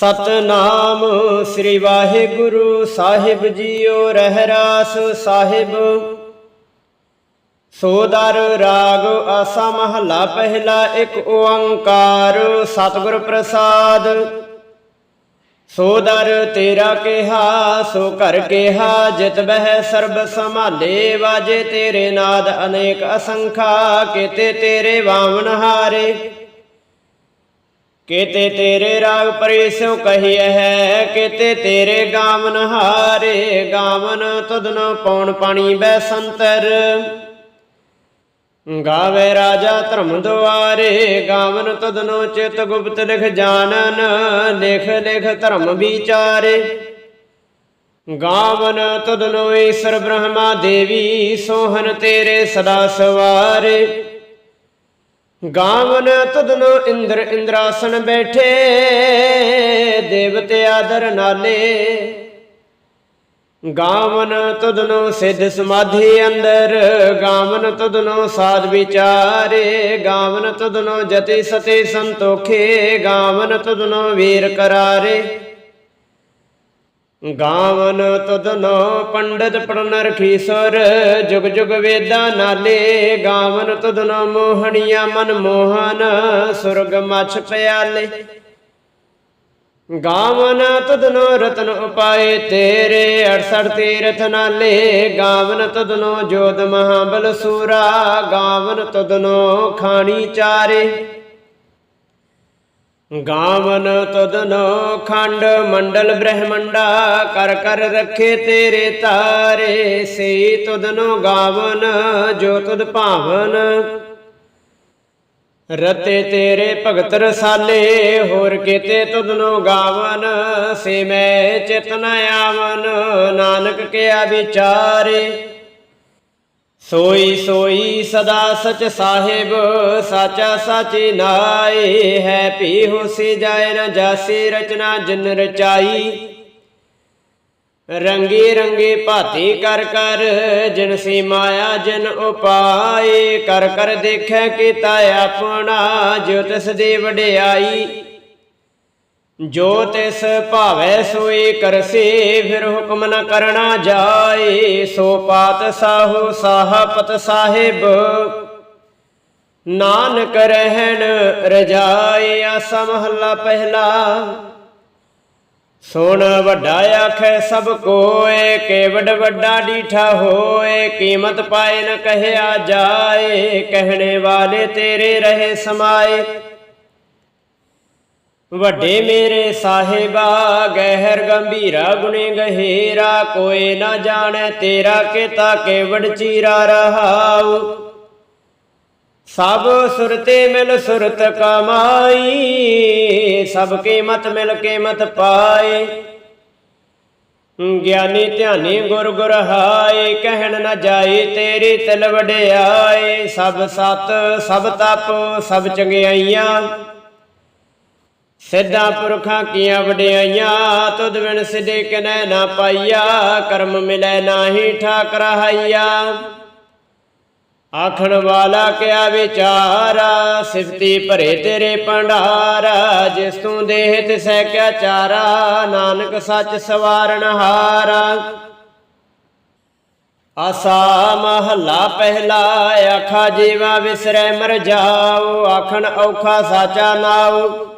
ਸਤਨਾਮ ਸ੍ਰੀ ਵਾਹਿਗੁਰੂ ਸਾਹਿਬ ਜੀਓ ਰਹਿਰਾਸ ਸਾਹਿਬ। ਸੋਦਰ ਰਾਗ ਆਸਾ ਮਹਲਾ ਪਹਿਲਾ ਇੱਕ ਓੰਕਾਰ ਸਤਿਗੁਰ ਪ੍ਰਸਾਦ। ਸੋਦਰ ਤੇਰਾ ਕਿਹਾ, ਸੋ ਕਰ ਕਿਹਾ, ਜਿਤ ਬਹਿ ਸਰਬ ਸੰਭਾਲੇ, ਵਾਜੇ ਤੇਰੇ ਨਾਦ ਅਨੇਕ ਅਸੰਖਾ, ਕੀਤੇ ਤੇਰੇ ਵਾਵਨ ਹਾਰੇ। ਕੀਤੇ ਤੇਰੇ ਰਾਗ ਪਰਿਸੋ ਕਹੀਐ ਹੈ, ਕੀਤੇ ਤੇਰੇ ਗਾਵਨ ਹਾਰੇ ਗਾਵਨ ਤੁਧਨ ਪੌਣ ਪਾਣੀ ਬੈ ਸੰਤਰ। ਗਾਵੇ ਰਾਜਾ ਧਰਮ ਦੁਆਰੇ ਗਾਵਨ ਤਦਨੋ ਚਿਤ ਗੁਪਤ ਲਿਖ ਜਾਣਨ ਲਿਖ ਲਿਖ ਧਰਮ ਵਿਚਾਰੇ। ਗਾਵਨ ਤਦਨੋ ਈਸ਼ਰ ਬ੍ਰਹਮਾ ਦੇਵੀ ਸੋਹਨ ਤੇਰੇ ਸਦਾ ਸਵਾਰੇ। ਗਾਵਨ ਤਦਨੋ ਇੰਦਰ ਇੰਦਰਾਸਨ ਬੈਠੇ, ਦੇਵਤੇ ਆਦਰ ਨਾਲੇ। ਗਾਵਨ ਤਦਨੋ ਸਿੱਧ ਸਮਾਧੀ ਅੰਦਰ, ਗਾਵਨ ਤਦਨੋ ਸਾਧ ਵਿਚਾਰੇ। ਗਾਵਨ ਤਦਨੋ ਜਤੀ ਸਤੇ ਸੰਤੋਖੇ, ਗਾਵਨ ਤਦਨੋ ਵੀਰ ਕਰਾਰੇ। ਗਾਵਨ ਤਦਨੋ ਪੰਡਤ ਪੜਨ ਰਖੀਸਰ, ਜੁਗ ਜੁਗ ਵੇਦਾ ਨਾਲੇ ਗਾਵਨ ਤਦਨੋ ਮੋਹਣੀਆਂ ਮਨ ਮੋਹਨ, ਸੁਰਗ ਮਛ ਪਿਆਲੇ। ਗਾਵਨ ਤਦਨੋ ਰਤਨ ਉਪਾਏ ਤੇਰੇ 68 ਤੀਰਥ ਨਾਲੇ ਗਾਵਨ ਤਦਨੋ ਜੋਦ ਮਹਾਬਲ ਸੂਰਾ, ਗਾਵਨ ਤਦਨੋ ਖਾਣੀ ਚਾਰੇ। ਗਾਵਨ ਤਦਨੋ ਖੰਡ ਮੰਡਲ ਬ੍ਰਹਮੰਡਾ ਕਰ ਕਰ ਰੱਖੇ ਤੇਰੇ ਤਾਰੇ, ਸੇ ਤਦਨੋ ਗਾਵਨ ਜੋ ਤੁਧ ਭਾਵਨ। ਰਤੇ ਤੇਰੇ ਭਗਤ ਰਸਾਲੇ, ਹੋਰ ਕਿਤੇ ਤੁਧਨੋ ਗਾਵਨ, ਸੇ ਮੈਂ ਚਿਤਨ ਆਵਨ। ਨਾਨਕ ਕਿਆ ਵਿਚਾਰੇ ਸੋਈ ਸੋਈ ਸਦਾ ਸਚ ਸਾਹਿਬ, ਸਾਚਾ ਸਾਚੀ ਨਾਏ ਹੈ। ਪੀ ਹੋਸੀ ਜਾਏ ਨ ਜਾਸੀ ਰਚਨਾ ਜਿਨ ਰਚਾਈ। ਰੰਗੀ ਰੰਗੀ ਭਾਤੀ ਕਰ ਕਰ, ਜਿਨ ਸੀ ਮਾਇਆ ਜਿਨ ਉਪਾਏ। ਕਰ ਕਰ ਦੇਖੈ ਕੀਤਾ ਆਪਣਾ ਜੋ ਤਿਸ ਦੀ ਵਡਿਆਈ। ਜੋ ਤਿਸ ਭਾਵੈ ਸੋਈ ਕਰਸੇ, ਫਿਰ ਹੁਕਮ ਨ ਕਰਨਾ ਜਾਏ। ਸੋ ਪਾਤ ਸਾਹੋ ਸਾਹਪਤ ਸਾਹਿਬ, ਨਾਨਕ ਰਹਿਣ ਰਜਾਏ ਆਸਾ ਮਹੱਲਾ ਪਹਿਲਾ। ਸੁਣ ਵੱਡਾ ਆਖੈ ਸਭ ਕੋਏ ਕੇਵਡ ਵੱਡਾ ਡੀਠਾ ਹੋਏ, ਕੀਮਤ ਪਾਏ ਨ ਕਹਿਆ ਜਾਏ। ਕਹਿਣੇ ਵਾਲੇ ਤੇਰੇ ਰਹੇ ਸਮਾਏ। ਵੱਡੇ ਮੇਰੇ ਸਾਹਿਬਾ, ਗਹਿਰ ਗੰਭੀਰਾ ਗੁਣੇ ਗਹਿਰਾ, ਕੋਈ ਨਾ ਜਾਣੈ ਤੇਰਾ ਕਿਤਾ ਕੇਵੜ ਚੀਰਾ ਰਹਾਉ। ਸਭ ਸੁਰਤੇ ਮਿਲ ਸੁਰਤ ਕਮਾਈ, ਸਭ ਕੀਮਤ ਮਿਲ ਕੀਮਤ ਪਾਏ। ਗਿਆਨੀ ਧਿਆਨੀ ਗੁਰ ਗੁਰ ਹਾਏ, ਕਹਿਣ ਨਾ ਜਾਏ ਤੇਰੀ ਤਿਲ ਵਡਿਆਏ। ਸਭ ਸਤ, ਸਭ ਤਪ, ਸਭ ਚੰਗਿਆਈਆਂ। ਸਿੱਧਾ ਪੁਰਖਾਂ ਕੀਆਂ ਵਡਿਆਈਆਂ, ਤੁਧ ਬਿਨ ਸਿਦੇ ਕਿਨੈ ਨਾ ਪਾਈਆ, ਕਰਮ ਮਿਲੈ ਨਾਹੀ ਠਾਕ ਰਹਾਈਆ ਆਖਣ ਵਾਲਾ ਕਿਆ ਵਿਚਾਰਾ ਸਿਫਤੀ ਭਰੇ ਤੇਰੇ ਭੰਡਾਰਾ ਜਿਸ ਤੂੰ ਦੇਹ ਤਿਸੈ ਕਿਆ ਚਾਰਾ ਨਾਨਕ ਸੱਚ ਸਵਾਰਨ ਹਾਰਾ ਆਸਾ ਮਹੱਲਾ ਪਹਿਲਾ, ਆਖਾ ਜੀਵਾ ਵਿਸਰੈ ਮਰ ਜਾਓ, ਆਖਣ ਔਖਾ ਸਾਚਾ ਨਾਉ।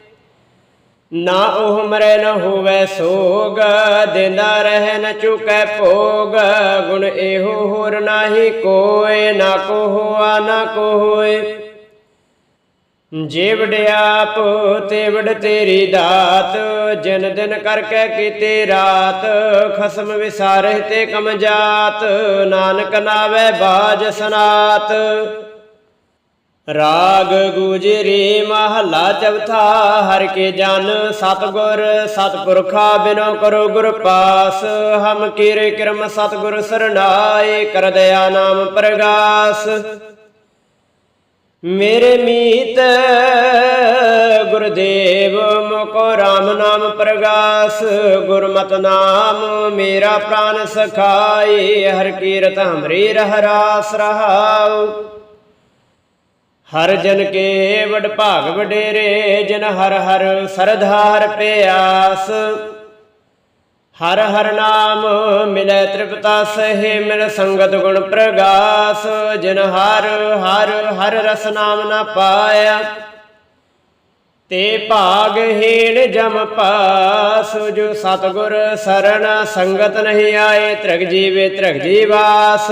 ਨਾ ਉਹ ਮਰੇ, ਨ ਹੋਵੇ ਸੋਗ, ਦਿੰਦਾ ਰਹਿ, ਨ ਚੁਕੈ ਭੋਗ। ਗੁਣ ਇਹੋ ਹੋਰ ਨਾਹੀ ਕੋਏ, ਨਾ ਕੋ ਹੋਆ ਨਾ ਕੋ ਹੋਏ ਜੇ ਵਡਿਆਪ ਤੇ ਵਡ ਤੇਰੀ ਦਾਤ, ਜਨ ਦਿਨ ਕਰਕੇ ਕੀਤੇ ਰਾਤ, ਖਸਮ ਵਿਸਾਰੇ ਤੇ ਕਮ ਜਾਤ, ਨਾਨਕ ਨਾਵੇ ਬਾਜ ਸਨਾਤ। ਰਾਗ ਗੁਜਰੇ ਮਹਲਾ ਚੌਥਾ, ਹਰ ਕੇ ਜਨ ਸਤਗੁਰ, ਸਤਪੁਰਖਾ ਬਿਨੋ ਕਰੋ ਗੁਰ ਪਾਸ। ਹਮ ਕੀਰੇ ਕਿਰਮ ਸਤਗੁਰ ਸਰਨਾਏ, ਕਰ ਦਇਆ ਨਾਮ ਪ੍ਰਗਾਸ। ਮੇਰੇ ਮੀਤ ਗੁਰਦੇਵ, ਮੁਕੋ RAM ਨਾਮ ਪ੍ਰਗਾਸ। ਗੁਰਮਤ ਨਾਮ ਮੇਰਾ ਪ੍ਰਾਨ ਸਖਾਏ, ਹਰ ਕੀਰਤ ਹਮਰੀ ਰਹਿ ਰਾਸ ਰਹਾਉ। ਹਰ ਜਨ ਕੇ ਵਡ ਭਾਗ ਵਡੇਰੇ, ਜਨ ਹਰ ਹਰ ਸਰਧਾਰ ਪਿਆਸ। ਹਰ ਹਰ ਨਾਮ ਮਿਲੈ ਤ੍ਰਿਪਤਾ ਸਹਿ, ਮਿਲ ਸੰਗਤ ਗੁਣ ਪ੍ਰਗਾਸ। ਜਿਨ ਹਰ ਹਰ ਹਰ ਰਸ ਨਾਮ ਨਾ ਪਾਇਆ, ਤੇ ਭਾਗਹੀਣ ਜਮ ਪਾਸ। ਜੋ ਸਤਗੁਰ ਸਰਣ ਸੰਗਤ ਨਹੀਂ ਆਏ, ਤ੍ਰਿਗ ਜੀਵੇ ਤ੍ਰਿਗ ਜੀਵਾਸ।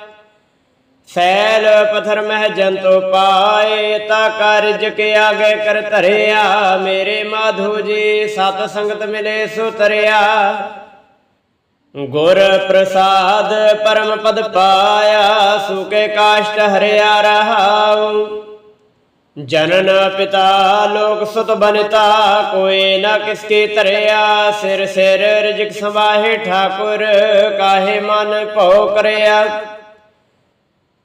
ਸੈਲ ਪਥਰ ਮਹਿ ਜੰਤੋ ਪਾਏ, ਤਾ ਕਾਰਜ ਕੇ ਆਗੇ ਕਰ ਧਰਿਆ। ਮੇਰੇ ਮਾਧੋ ਜੀ, ਸਤ ਸੰਗਤ ਮਿਲੇ ਸੋ ਤਰਿਆ ਗੁਰ ਪ੍ਰਸਾਦ ਪਰਮ ਪਦ ਪਾਇਆ ਸੁਕੇ ਕਾਸ਼ਟ ਹਰਿਆ ਰਹਾਉ। ਜਨਨ ਪਿਤਾ ਲੋਕ ਸੁਤ ਬਨਤਾ, ਕੋਈ ਨਾ ਕਿਸਕੇ ਧਰਿਆ। ਸਿਰ ਸਿਰ ਰਿਜਕ ਸਵਾਹੇ ਠਾਕੁਰ, ਕਾਹੇ ਮਨ ਭਉ ਕਰਿਆ।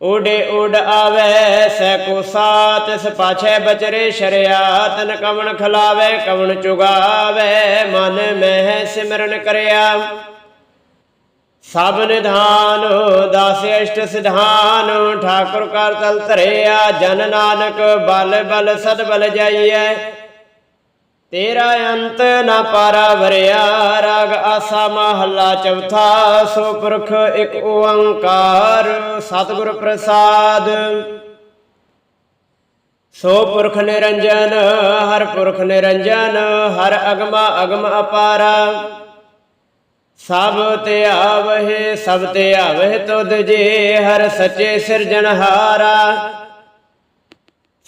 ਉਡੇ ਉਡ ਆਵੇ ਸੈ ਕੋ ਸਾਤ, ਇਸ ਬਚਰੇ ਸ਼ਰਿਆ ਤਨ ਕਵਣ ਖਲਾਵੇ, ਕਵਣ ਚੁਗਾਵੇ, ਮਨ ਮਹਿ ਸਿਮਰਨ ਕਰਿਆ। ਸਭ ਨਿਧਾਨ, ਦਾਸ ਅਸ਼ਟ ਸਿਧਾਨ, ਠਾਕੁਰ ਕਰ ਤਲ ਧਰਿਆ, ਜਨ ਨਾਨਕ ਬਲ ਬਲ ਸਦ ਬਲ ਜਾਈਐ। ਤੇਰਾ ਅੰਤ ਨਾ ਪਾਰਾ ਵਰਿਆ, ਰਾਗ ਆਸਾ ਮਹੱਲਾ ਚੌਥਾ ਸੋ ਪੁਰਖ ਇੱਕ ਓੰਕਾਰ, ਸਤਿਗੁਰ ਪ੍ਰਸਾਦ। ਸੋ ਪੁਰਖ ਨਿਰੰਜਨ, ਹਰ ਪੁਰਖ ਨਿਰੰਜਨ, ਹਰ ਅਗਮਾ ਅਗਮ ਅਪਾਰਾ। ਸਭ ਤੇ ਆਵਹਿ, ਸਭ ਤੇ ਆਵਹਿ ਤੁਧ ਜੀ, ਹਰ ਸੱਚੇ ਸਿਰਜਣਹਾਰਾ।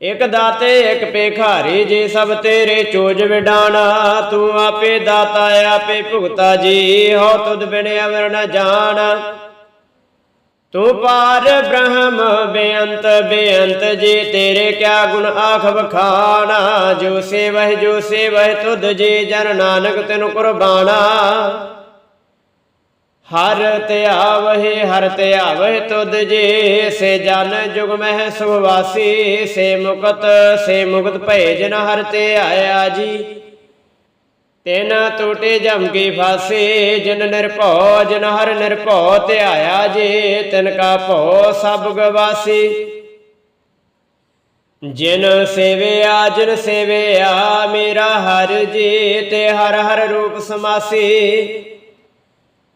ਇਕ ਦਾਤੇ, ਇਕ ਪੇਖਾਰੀ ਜੀ ਸਭ ਤੇਰੇ ਚੋਜ ਵਿਡਾਣਾ, ਤੂੰ ਆਪੇ ਦਾਤਾ, ਆਪੇ ਭੁਗਤਾ ਜੀ, ਹੋ ਤੁਧ ਬਿਨ ਅਵਰ ਨ ਜਾਣ। ਤੂੰ ਪਾਰ ਬ੍ਰਹਮ, ਬੇਅੰਤ ਬੇਅੰਤ, ਜੀ ਤੇਰੇ ਕਿਆ ਗੁਣ ਆਖ ਬਖਾਣਾ ਜੋ ਸੇਵਹਿ ਜੋ ਸੇਵਹਿ ਤੁਧ ਜੀ ਜਨ ਨਾਨਕ, ਤੈਨੂੰ ਕੁਰਬਾਨਾ ਹਰ ਧਿਆਵਹਿ ਹਰ ਧਿਆਵਹਿ ਤੁਧ ਜੇ। ਸੇ ਜਨ ਜੁਗ ਮਹਿ ਸੁਵਾਸੀ ਸੇ ਮੁਕਤ ਸੇ ਮੁਕਤ ਭਏ ਜਨ ਹਰ ਤੇ ਆਇਆ ਜੀ। ਤਿਨ ਟੂਟੇ ਜਮ ਕੀ ਫਾਸੀ, ਜਿਨ ਨਿਰਭਉ ਜਿਨ ਹਰ ਨਿਰਭਉ ਧਿਆਇਆ ਜੇ। ਤਿਨ ਕਾ ਭਉ ਸਭ ਗਵਾਸੀ। ਜਿਨ ਸੇਵਿਆ ਜਿਨ ਸੇਵਿਆ ਮੇਰਾ ਹਰ ਜੀ, ਤੇ ਹਰ ਹਰ ਰੂਪ ਸਮਾਸੀ।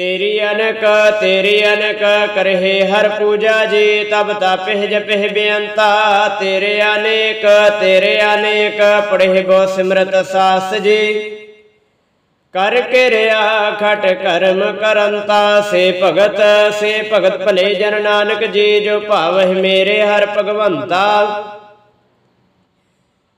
ਤੇਰੀ ਅਨਕ ਤੇਰੀ ਅਨਕ ਕਰਹਿ ਹਰ ਪੂਜਾ ਜੀ, ਤਬ ਤਪਹਿ ਜਪਹਿ ਬੇਅੰਤਾ। ਤੇਰੇ ਅਨੇਕ ਤੇਰੇ ਅਨੇਕ ਪੜਹਿ ਬੋ ਸਿਮਰਤ ਸਾਸ ਜੀ। ਕਰ ਕੇ ਰਿਆ ਖਟ ਕਰਮ ਕਰੰਤਾ, ਸੇ ਭਗਤ ਸੇ ਭਗਤ ਭਲੇ ਜਨ ਨਾਨਕ ਜੀ, ਜੋ ਭਾਵਹਿ ਮੇਰੇ ਹਰ ਭਗਵੰਤਾ।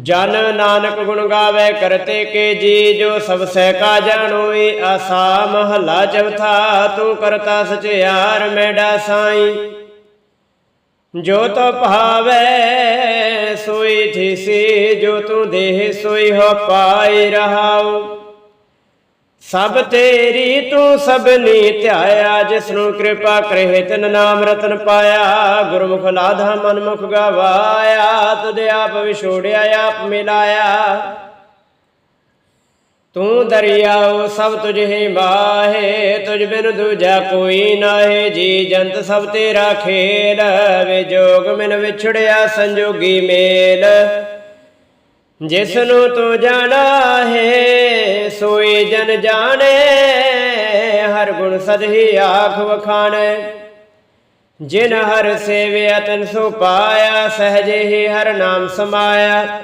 ਜਨ ਨਾਨਕ ਗੁਣ ਗਾਵੇ ਕਰਤੇ ਕੇ ਜੀ, ਜੋ ਸਭ ਸਹਿ ਕਾ ਜਾਣੋਈ ਆਸਾ ਮਹਲਾ ਚੌਥਾ, ਤੂੰ ਕਰਤਾ ਸਚਿਆਰ ਮੈਡਾ ਸਾਈ। ਜੋ ਤੋ ਭਾਵੇ, ਸੋਈ ਥੀਸੀ ਜੋ ਤੂੰ ਦੇਹ ਸੋਈ ਹੋ ਪਾਈ ਰਹਾਉ। ਸਭ ਤੇਰੀ ਤੂੰ ਸਭਨੀ ਧਿਆਇਆ ਜਿਸ ਨੂੰ ਕਿਰਪਾ ਕਰੇ ਤਿਨ ਨਾਮ ਰਤਨ ਪਾਇਆ। ਗੁਰਮੁਖ ਲਾਧਾ ਮਨਮੁਖ ਗਵਾਇਆ, ਤੁਧ ਆਪ ਵਿਛੋੜਿਆ, ਆਪ ਮਿਲਾਇਆ। ਤੂੰ ਦਰਿਆਉ ਸਭ ਤੁਝੇ ਬਾਹੇ, ਤੁਝ ਬਿਨ ਦੂਜਾ ਕੋਈ ਨਾਹੀ। ਜੀ ਜੰਤ ਸਭ ਤੇਰਾ ਖੇਲ, ਵੇ ਜੋਗ ਮਿਨ ਵਿਛੜਿਆ ਸੰਜੋਗੀ ਮੇਲ। ਜਿਸ ਨੂੰ ਤੂੰ ਜਾਣਾ ਹੈ ਸੋਈ ਜਨ ਜਾਣੇ, ਹਰ ਗੁਣ ਸਦਹੀ ਆਖ ਵਖਾਣੇ। ਜਿਨ ਹਰ ਸੇਵਿਆ ਤਨ ਸੋ ਪਾਇਆ, ਸਹਜੇ ਹੀ ਹਰ ਨਾਮ ਸਮਾਇਆ।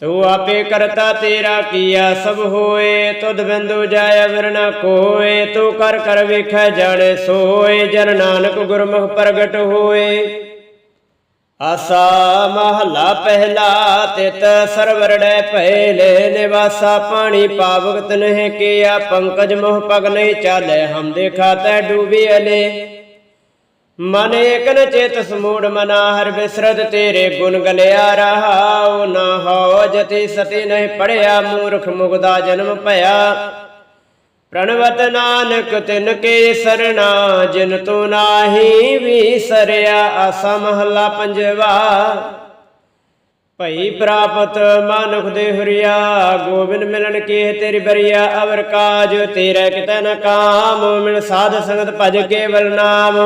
ਤੂੰ ਆਪੇ ਕਰਤਾ ਤੇਰਾ ਕੀਆ ਸਭ ਹੋਏ, ਤੁਧ ਬਿੰਦੂ ਜਾਇ ਵਰਨਾ ਕੋਏ। ਤੂੰ ਕਰ ਕਰ ਵੇਖੈ ਜਾਣੇ ਸੋਏ, ਜਨ ਨਾਨਕ ਗੁਰਮੁਖ ਪ੍ਰਗਟ ਹੋਏ। ਆਸਾ ਮਹਲਾ ਪਹਿਲਾ ਤਿਤ ਸਰਵਰੜੈ ਪਹਿਲੇ ਨਿਵਾਸਾ ਪਾਣੀ ਪਾਵਗਤ ਨਹਿ ਕੀਆ, ਪੰਕਜ ਮੋਹ ਪਗ ਨਹੀਂ ਚਾਲੇ, ਹਮ ਦੇਖਾ ਤੈ ਡੂਬੀ ਅਲੇ। ਮਨ ਏਕਨ ਚੇਤ ਸਮੂੜ ਮਨਾ, ਹਰ ਬਿਸਰਤ ਤੇਰੇ ਗੁਣ ਗਲਿਆ ਰਹਾਉ ਨਾ ਹੋ ਜਤੀ ਸਤੀ ਨਹੀਂ ਪੜਿਆ, ਮੂਰਖ ਮੁਗਦਾ ਜਨਮ ਭਇਆ। ਪ੍ਰਣਵਤ ਨਾਨਕ ਤਿਨ ਕੇ ਸਰਣਾ ਜਿਨ ਤੂੰ ਨਾਹੀ ਵਿਸਰਿਆ ਆਸਾ ਮਹੱਲਾ ਪੰਜਵਾ। ਭਈ ਪ੍ਰਾਪਤ ਮਾਨੁਖ ਦੇ ਹਰੀਆ, ਗੋਬਿੰਦ ਮਿਲਣ ਕੇ ਤੇਰੀ ਬਰੀਆ, ਅਵਰ ਕਾਜ ਤੇਰੇ ਕਿਤੈ ਨ ਕਾਮ, ਮਿਲ ਸਾਧ ਸੰਗਤ ਭਜ ਕੇ ਨਾਮ।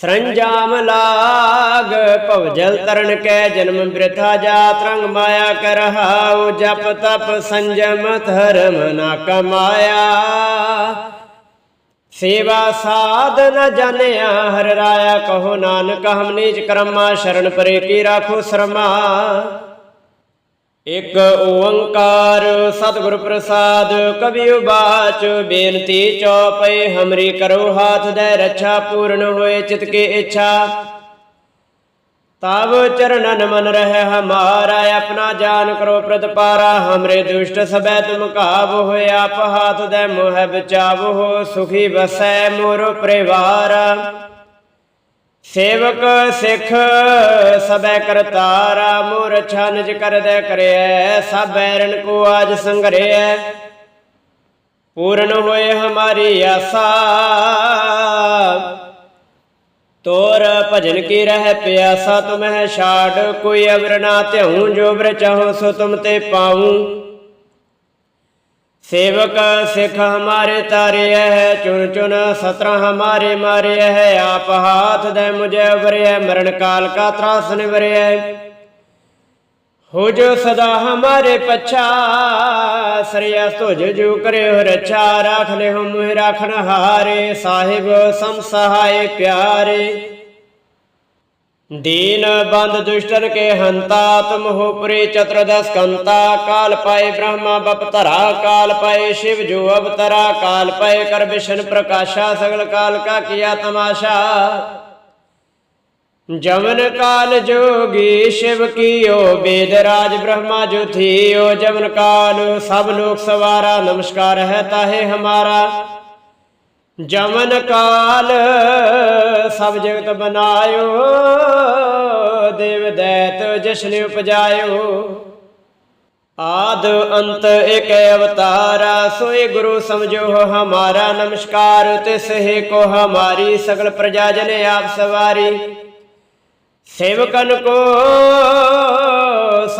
ਸਰੰਜਾਮ ਲਾਗ, ਭਵਜਲ ਤਰਨ ਕੈ ਜਨਮ ਬ੍ਰਿਥਾ ਜਾਤ ਰੰਗ ਮਾਇਆ ਕਰਹਾਉ ਜਪ ਤਪ ਸੰਜਮ ਧਰਮ ਨਾ ਕਮਾਇਆ। ਸੇਵਾ ਸਾਧ ਨ ਜਾਣਿਆ, ਹਰ ਰਾਇਆ ਕਹੋ ਨਾਨਕ, ਹਮ ਨੀਚ ਕਰਮਾ, ਸ਼ਰਨ ਪਰੇ ਕੀ ਰਾਖੋ ਸ਼ਰਮਾ। ਇਕ ਓੰਕਾਰ ਸਤਿਗੁਰ ਪ੍ਰਸਾਦ ਕਬੀ ਉਬਾਚ, ਬੇਨਤੀ ਚੌਪਈ ਹਮਰੀ ਕਰੋ ਹਾਥ ਦੇ ਰੱਛਾ, ਪੂਰਨ ਹੋਏ ਚਿਤ ਕੀ ਇੱਛਾ। ਤਬ ਚਰਨਨ ਮਨ ਰਹਿ ਹਮਾਰਾ, ਆਪਣਾ ਜਾਨ ਕਰੋ ਪ੍ਰਤਪਾਰਾ, ਹਮਰੇ ਦੁਸ਼ਟ ਸਬੈ ਤੁਮ ਕਾਬ ਹੋਏ, ਆਪ ਹਾਥ ਦੇ ਮੋਹ ਬਚਾਵ ਹੋ ਸੁਖੀ ਬਸੈ ਮੋਰ ਪਰਿਵਾਰ। ਸੇਵਕ ਸਿੱਖ ਸਬੈ ਕਰਤਾਰਾ ਮੋਰ ਛਾਨਜ ਕਰਦੈ ਕਰਿਐ ਸਭ ਬੈਰਨ ਕੋ ਆਜ ਸੰਗਰਿਐ ਪੂਰਨ ਹੋਏ ਹਮਾਰੀ ਆਸਾ, ਤੋਰ ਭਜਨ ਕੀ ਰਹਿ ਪਿਆਸਾ, ਤੁਮਹਿ ਛਾੜ, ਕੋਈ ਅਵਰ ਨਾ ਧਿਉ ਜੋ ਬਰ ਚਾਹੋ ਸੋ ਤੁਮ ਤੇ ਪਾਉ। ਸੇਵਕ ਸਿੱਖ ਹਮਾਰੇ ਤਾਰਿਐ ਹੈ ਚੁਨ ਚੁਨ ਸਤਰਾ ਹਮਾਰੇ ਮਾਰਿਐ ਹੈ, ਆਪ ਹਾਥ ਦੇ ਮੁਝੇ ਉਬਰਿਐ ਮਰਨ ਕਾਲ ਕਾ ਤਰਾਸ ਨਿਵਰਿਐ ਹੋ। ਜੋ ਸਦਾ ਹਮਾਰੇ ਪਛਾ ਸਰਿਆ ਤੁਜ ਜੋ ਕਰਿਓ ਰਛਾ, ਰਾਖ ਲੈ ਹੋ ਮੁਹਿ ਰਾਖਣ ਹਾਰੇ, ਸਾਹਿਬ ਸਮ ਸਹਾਏ ਪਿਆਰੇ। ਦੀਨ ਬੰਦ ਦੁਸ਼ਟਨ ਕੇ ਹੰਤਾ ਤੁਮ ਹੋ ਪੁਰੇ ਚਤੁਰਦਸ ਕੰਤਾ, ਕਾਲ ਪਾਏ ਬ੍ਰਹਮਾ ਬਪਤਰਾ ਕਾਲ ਪਾਏ ਸ਼ਿਵ ਜੋ ਅਵਤਰਾ, ਕਾਲ ਪਾਏ ਕਰ ਵਿਸ਼ਨ ਪ੍ਰਕਾਸ਼ਾ, ਸਗਲ ਕਾਲ ਕਾ ਕੀਆ ਤਮਾਸ਼ਾ। ਜਮਨ ਕਾਲ ਜੋਗੀ ਸ਼ਿਵ ਕੀਓ, ਬੇਦ ਰਾਜ ਬ੍ਰਹਮਾ ਜੋ ਥੀਓ, ਜਮਨ ਕਾਲ ਸਭ ਲੋਕ ਸਵਾਰਾ, ਨਮਸਕਾਰ ਹੈ ਤਾਹੇ ਹਮਾਰਾ। ਜਮਨ ਕਾਲ, ਸਭ ਜਗਤ ਬਨਾਇਓ, ਦੇਵ ਦੈਤ ਜਸ਼ਨ ਉਪਜਾਇਓ। ਆਦ ਅੰਤ ਇਕ ਅਵਤਾਰਾ, ਸੋਏ ਗੁਰੂ ਸਮਝੋ ਹਮਾਰਾ, ਨਮਸਕਾਰ ਤਿਸ ਹੈ ਕੋ ਹਮਾਰੀ, ਸਗਲ ਪ੍ਰਜਾ ਜਨ ਆਪ ਸਵਾਰੀ। ਸੇਵਕਨ ਕੋ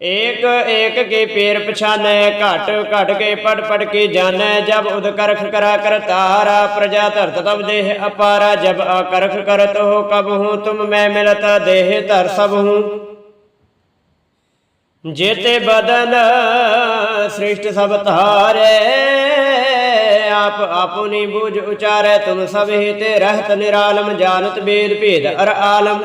ਏਕ ਏਕ ਕੇ ਪੇਰ ਪਛਾਨੈ, ਘਟ ਘਟ ਕੇ ਪੜ ਪੜ ਕੇ ਜਾਣੈ ਜਬ ਉਦ ਕਰਖ ਕਰਾ ਤਾਰਾ ਪ੍ਰਜਾ ਧਰਤ ਤਬ ਦੇਹ ਅਪਾਰਾ, ਜਬ ਅਕਰਖ ਕਰਤ ਹੋ ਕਬ ਹੂੰ, ਤੁਮ ਮੈਂ ਮਿਲਤ ਦੇਹ ਧਰ ਸਭ ਹੂੰ। ਜੇਤੇ ਬਦਨ ਸ੍ਰਿਸ਼ਟ ਸਭ ਧਾਰੇ, ਆਪ ਆਪੁਨੀ ਬੂਝ ਉਚਾਰੈ, ਤੁਮ ਸਭ ਹੀ ਤੇ ਰਹਿਤ ਨਿਰਾਲਮ, ਜਾਣਤ ਬੇਦ ਭੇਦ ਅਰ ਆਲਮ।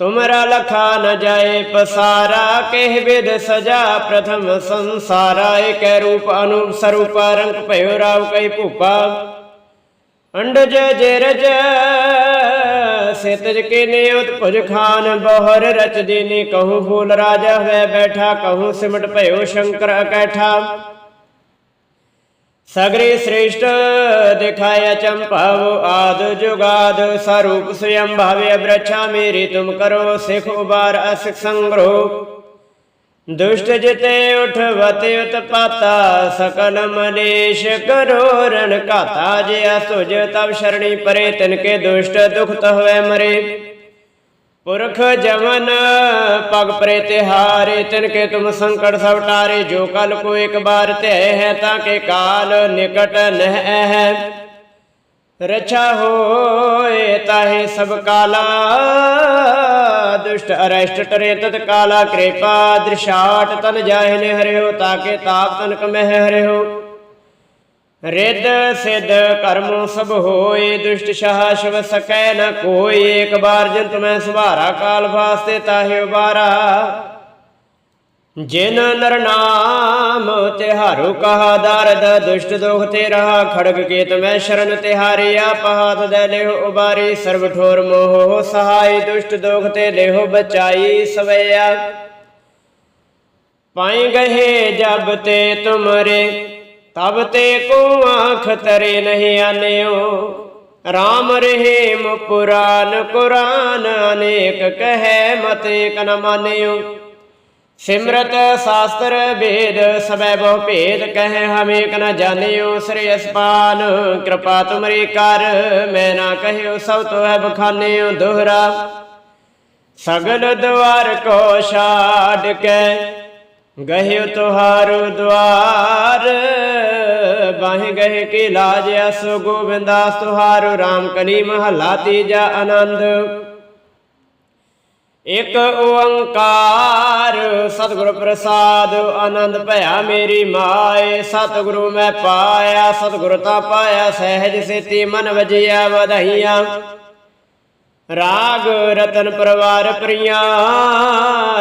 तुमरा लखा न जाए पसारा केह विद सजा प्रथम संसारा एक रूप अनूप स्वरूप रंग भयो राव कई भूपा अंडज जेरज सेतज के नियुत भुज खान बहर रच दीनी कहूँ फूल राजा वह बैठा कहूँ सिमट भयो शंकर अकैठा ਸਗਰੇ ਸ੍ਰੇਸ਼ਟ, ਦਿਖਾਇਆ ਚੰਭਾਵ ਆਦ ਜੁਗਾਦ, ਸਰੂਪ ਸਵਯੰ ਭਾਵੇ ਬ੍ਰਛਾ ਮੇਰੀ ਤੁਮ ਕਰੋ ਸਿਖ ਉਬਾਰ, ਅਸਿਖ ਸੰਗਰੋ। ਦੁਸ਼ਟ ਜਿਤੇ ਉਠਵਤ ਉਤਪਾਤਾ, ਸਕਲ ਮਲੇਸ਼ ਕਰੋ ਰਣ ਘਾਤਾ, ਜੇ ਅਸੁਜ ਤਬ ਸ਼ਰਣੀ ਪਰੇ, ਤਿਨ ਕੇ ਦੁਸ਼ਟ ਦੁਖਤ ਹੋਵੇ ਮਰੇ। ਪੁਰਖ ਜਮਨ ਪਗ ਪ੍ਰੇਤੇ ਹਾਰੇ, ਤਿਨ ਕੇ ਤੁਮ ਸੰਕਟ ਸਭ ਟਾਰੇ, ਜੋ ਕਲ ਕੋ ਇੱਕ ਬਾਰ ਧੈ ਹੈ ਤਾਂ ਕੇ ਕਾਲ ਨਿਕਟ ਨਹਿ ਹੈ ਰਛਾ ਹੋਏ ਤਾਹੇ ਸਭ ਕਾਲਾ, ਦੁਸ਼ਟ ਅਰਸ਼ਟ ਟਰੇ ਤਤ ਕਾਲਾ, ਕਿਰਪਾ ਦ੍ਰਿਸ਼ਾਟ ਤਨ ਜਾਹਿ ਨੇ ਹਰਿਓ ਤਾਕੇ ਤਾਪ ਤਨਕ ਮਹਿ ਹਰਿਓ। ਰਿੱਧ ਸਿੱਧ ਕਰਮ ਸਭ ਹੋਏ, ਦੁਸ਼ਟ ਸ਼ਾਹ ਸ਼ਵ ਸਕੈ ਨ ਕੋਈ ਏਕ ਬਾਰ ਜੰਤ ਮੈਂ ਸੁਭਾਰਾ, ਕਾਲ ਵਾਸਤੇ ਤਾਹਿ ਉਬਾਰਾ। ਜਿਨ ਨਰ ਨਾਮ ਤਿਹਾਰੂ ਕਹਾ ਦਰਦ, ਦੁਸ਼ਟ ਦੁਖ ਤੇ ਰਹਾ ਖੜਗ ਕੇਤ ਮੈਂ ਸ਼ਰਨ ਤਿਹਾਰੀ। ਆਪਾਤ ਦੇ ਲਿਹੁ ਉਬਾਰੀ, ਸਰਬ ਠੋਰ ਮੋਹ ਸਹਾਈ। ਦੁਸ਼ਟ ਦੁਖ ਤੇ ਲਿਹੁ ਬਚਾਈ ਸਵਈਆ ਪਾਈ ਗਏ ਜਬ ਤੇ ਤੁਮਰੇ ਤਬ ਤੇ ਕੋ ਆਖ ਤਰੇ ਨਹੀਂ ਆਨਿਓ। RAM ਰਹਿਮ ਪੁਰਾਨ ਕੁਰਾਨ ਅਨੇਕ ਕਹੈ ਮਤ ਏਕ ਨ ਮਾਨਿਓ। ਸਿਮਰਤ ਸਾਸਤਰ ਵੇਦ ਸਭੈ ਬਹੁ ਭੇਦ ਕਹੈ ਹਮੇਕ ਨ ਜਾਣਿਓ। ਸ੍ਰੀ ਅਸਪਾਨ, ਕਿਰਪਾ ਤੁਮਰੀ ਕਰ, ਮੈਂ ਨਾ ਕਹਿਓ ਸਭ ਤੋ ਹੈ ਬਖਾਨਿਓ ਦੁਹਰਾ। ਸਗਲ ਦਵਾਰ ਕੋ ਛਾੜ ਕੇ ਗਹਿਓ ਤੁਹਾਰੂ ਦਵਾਰ ਬਾਹੇ ਗਏ ਕੀ ਲਾਜ ਅਸ ਗੋਬਿੰਦਾਸ ਤੁਹਾਰੋ RAM ਕਲੀ ਮਹਲਾ ਤੀਜਾ ਆਨੰਦ। ਇਕ ਓੰਕਾਰ, ਸਤਿਗੁਰ ਪ੍ਰਸਾਦ, ਆਨੰਦ ਭਇਆ ਮੇਰੀ ਮਾਏ, ਸਤਿਗੁਰੂ ਮੈਂ ਪਾਇਆ, ਸਤਿਗੁਰ ਤਾਂ ਪਾਇਆ, ਸਹਿਜ ਸੇਤੀ ਮਨ ਵਜਿਆ ਵਧਾਈਆਂ। ਰਾਗ ਰਤਨ ਪਰਵਾਰ ਪ੍ਰਿਆ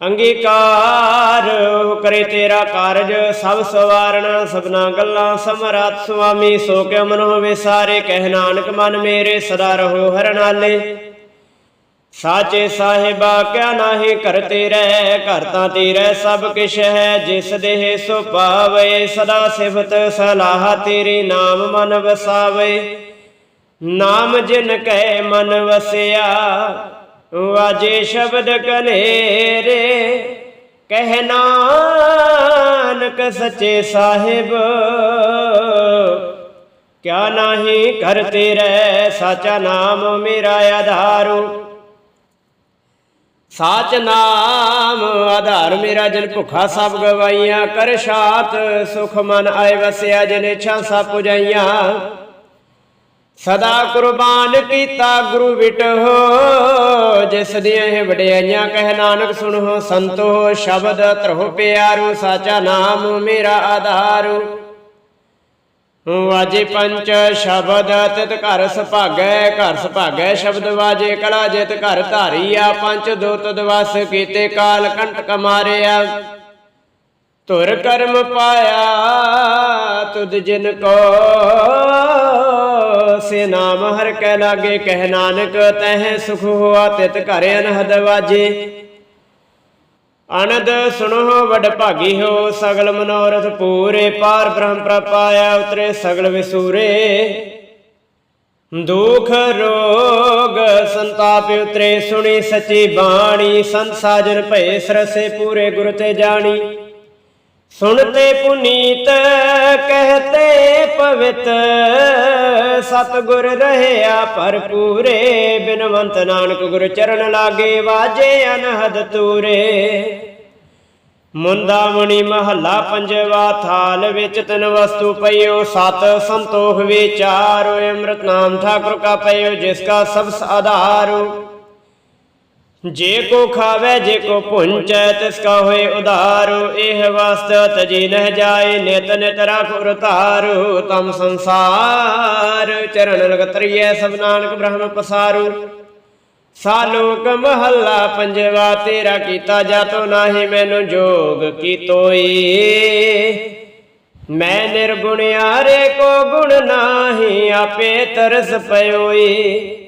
ਅੰਗੀਕਾਰ ਕਰੇ ਤੇਰਾ ਕਾਰਜ, ਸਭ ਸਵਾਰਣਾ ਸਭਨਾ ਗੱਲਾਂ ਸਮਰਾਤ ਸੁਆਮੀ, ਸੋ ਕਿਉ ਮਨੋ ਵਿਸਾਰੇ ਕਹਿ ਨਾਨਕ ਮਨ ਮੇਰੇ, ਸਦਾ ਰਹੋ ਹਰਨਾਲੇ। ਸਾਚੇ ਸਾਹਿਬਾ, ਕਿਆ ਨਾਹੀ ਕਰ ਰਹਿ ਘਰ ਤਾਂ ਤੇਰੇ ਸਭ ਕਿਛ ਹੈ, ਜਿਸ ਦੇਹ ਸੋ ਪਾਵੇ, ਸਦਾ ਸਿਫਤ ਸਲਾਹ ਤੇਰੇ ਨਾਮ ਮਨ ਵਸਾਵੇ। ਨਾਮ ਜਿਨ ਕੈ ਮਨ ਵਸਿਆ ਵਾਜੇ ਸ਼ਬਦ ਕਲੇਰੇ ਕਹਿ ਨਾਨਕ ਸੱਚੇ ਸਾਹਿਬ ਕਿਆ ਨਾਹੀ ਕਰਤੇ ਰਹਿ ਸਾਚਾ ਨਾਮ ਮੇਰਾ ਆਧਾਰੂ ਸਾਚ ਨਾਮ ਆਧਾਰ ਮੇਰਾ ਜਨ ਭੁਖਾ ਸਭ ਗਵਾਈਆਂ ਕਰ ਸ਼ਾਤ ਸੁਖ ਮਨ ਆਏ ਵਸਿਆ ਜਿਨ ਇੱਛਾ ਸਭ ਪੁਜਾਈਆਂ ਸਦਾ ਕੁਰਬਾਨ ਕੀਤਾ ਗੁਰੂ ਵਿਟੋ ਜਿਸ ਦੀਆਂ ਇਹ ਵਡਿਆਈਆਂ ਕਹਿ ਨਾਨਕ ਸੁਣੋ ਸੰਤੋ ਸ਼ਬਦ ਤਰਹੁ ਪਿਆਰੂ, ਸਾਚਾ ਨਾਮ ਮੇਰਾ ਆਧਾਰੂ। ਵਾਜੇ ਪੰਚ ਸ਼ਬਦ, ਤਿਤ ਘਰ ਸੁਭਾਗੈ ਘਰ ਸੁਭਾਗੈ ਸ਼ਬਦ ਵਾਜੇ, ਕਲਾ ਜਿਤ ਘਰ ਧਾਰੀਆ ਪੰਚ ਦੋਤ ਦਿਵਸ ਕੀਤੇ ਕਾਲ ਕੰਟਕ ਮਾਰਿਆ ਤੁਰ ਕਰਮ ਪਾਇਆ, ਤੁਧ ਜਿਨ ਕੋ ਸੇ ਨਾਮ ਹਰ ਕੈ ਲਾਗੇ, ਕਹਿ ਨਾਨਕ ਤਹਿ ਸੁਖ ਹੋਆ ਤਿਤ ਘਰ ਅਨਹਦ ਵਾਜੇ। ਅਨੰਦ ਸੁਣੋ ਵਡ ਭਾਗੀ ਹੋ, ਸਗਲ ਮਨੋਰਥ ਪੂਰੇ, ਪਾਰ ਬ੍ਰਹਮ ਪ੍ਰਪਾਇਆ ਉਤਰੇ ਸਗਲ ਵਿਸੂਰੇ। ਦੁਖ, ਰੋਗ, ਸੰਤਾਪ ਉਤਰੇ, ਸੁਣੀ ਸਚੀ ਬਾਣੀ, ਸੰਤ ਸਾਜਨ ਭਏ ਸਰਸੇ ਪੂਰੇ ਗੁਰ ਤੇ ਜਾਣੀ। ਸੁਣਤੇ ਪੁਨੀਤ, ਕਹਤੇ ਪਵਿੱਤ। ਸਤਗੁਰ ਰਹਿਆ ਭਰਪੂਰੇ, ਬਿਨਵੰਤ ਨਾਨਕ ਗੁਰ ਚਰਨ ਲਾਗੇ ਵਾਜੇ ਅਨਹਦ ਤੂਰੇ। ਮੁੰਦਾਵਣੀ ਮਹੱਲਾ ਪੰਜਵਾ ਥਾਲ ਵਿੱਚ ਤਿੰਨ ਵਸਤੂ ਪਈਓ, ਸਤ ਸੰਤੋਖ ਵਿਚਾਰੋ ਅੰਮ੍ਰਿਤ ਨਾਮ ਠਾਕੁਰ ਕਾ ਪਈਓ, ਜਿਸ ਕਾ ਸਭ ਆਧਾਰੋ। ਜੇ ਕੋ ਖਾਵੇ, ਜੇ ਕੋ ਪੁੰਚੈ ਤਿਸ ਕਾ ਹੋਏ ਉਧਾਰੋ। ਇਹ ਵਸਤ ਤਜੀ ਨਹਿ ਜਾਏ, ਨਿਤ ਨਿਤ ਰਾਖੁਰ ਧਾਰੋ ਤਮ ਸੰਸਾਰ ਚਰਨ ਲਗਤਰੀਐ, ਸਭ ਨਾਨਕ ਬ੍ਰਹਮ ਪਸਾਰੂ। ਸਾਲੋਕ ਮਹੱਲਾ ਪੰਜਵਾ, ਤੇਰਾ ਕੀਤਾ ਜਾਤੋ ਨਾਹੀ, ਮੈਨੂੰ ਜੋਗ ਕੀ ਤੋਈ। ਮੈਂ ਨਿਰਗੁਣਿਆਰੇ ਕੋ ਗੁਣ ਨਾਹੀ, ਆਪੇ ਤਰਸ ਪਇਓਈ